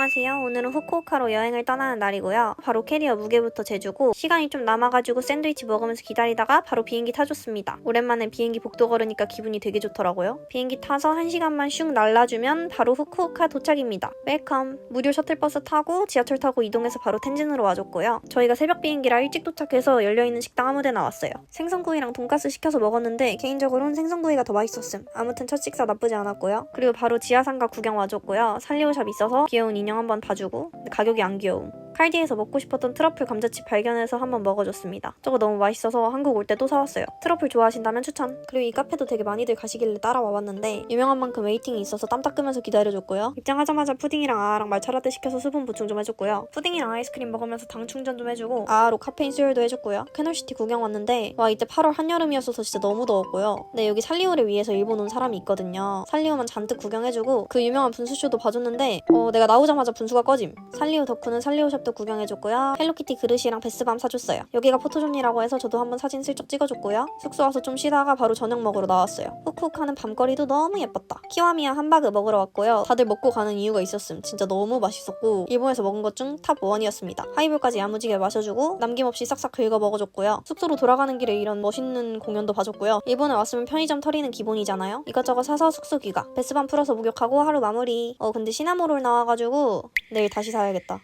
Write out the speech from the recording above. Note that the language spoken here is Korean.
안녕하세요. 오늘은 후쿠오카로 여행을 떠나는 날이고요. 바로 캐리어 무게부터 재주고 시간이 좀 남아가지고 샌드위치 먹으면서 기다리다가 바로 비행기 타줬습니다. 오랜만에 비행기 복도 걸으니까 기분이 되게 좋더라고요. 비행기 타서 1시간만 슉 날라주면 바로 후쿠오카 도착입니다. 웰컴. 무료 셔틀버스 타고 지하철 타고 이동해서 바로 텐진으로 와줬고요. 저희가 새벽 비행기라 일찍 도착해서 열려있는 식당 아무데 나 왔어요. 생선구이랑 돈가스 시켜서 먹었는데 개인적으로는 생선구이가 더 맛있었음. 아무튼 첫 식사 나쁘지 않았고요. 그리고 바로 지하상가 구경 와줬고요. 살리오샵 있어서 귀여운 인형 한번 봐주고 가격이 안 귀여움. 칼디에서 먹고 싶었던 트러플 감자칩 발견해서 한번 먹어줬습니다. 저거 너무 맛있어서 한국 올 때 또 사왔어요. 트러플 좋아하신다면 추천. 그리고 이 카페도 되게 많이들 가시길래 따라와 봤는데 유명한 만큼 웨이팅이 있어서 땀 닦으면서 기다려줬고요. 입장하자마자 푸딩이랑 아아랑 말차라떼 시켜서 수분 보충 좀 해줬고요. 푸딩이랑 아이스크림 먹으면서 당 충전 좀 해주고 아아로 카페인 수혈도 해줬고요. 캐널시티 구경 왔는데 와 이때 8월 한여름이었어서 진짜 너무 더웠고요. 네 여기 살리오를 위해서 일본 온 사람이 있거든요. 살리오만 잔뜩 구경해주고 그 유명한 분수쇼도 봐줬는데 어, 내가 나오자마자 분수가 꺼짐. 살리오 덕후는 살리오 샵도 구경해줬고요. 헬로키티 그릇이랑 베스밤 사줬어요. 여기가 포토존이라고 해서 저도 한번 사진 슬쩍 찍어줬고요. 숙소 와서 좀 쉬다가 바로 저녁 먹으러 나왔어요. 훅훅하는 밤거리도 너무 예뻤다. 키와미야 함바그 먹으러 왔고요. 다들 먹고 가는 이유가 있었음. 진짜 너무 맛있었고 일본에서 먹은 것 중 탑 1이었습니다. 하이볼까지 야무지게 마셔주고 남김없이 싹싹 긁어 먹어줬고요. 숙소로 돌아가는 길에 이런 멋있는 공연도 봐줬고요. 일본에 왔으면 편의점 털이는 기본이잖아요. 이것저것 사서 숙소 귀가. 베스밤 풀어서 목욕하고 하루 마무리. 어 근데 시나모롤 나와가지고 내일 다시 사야겠다.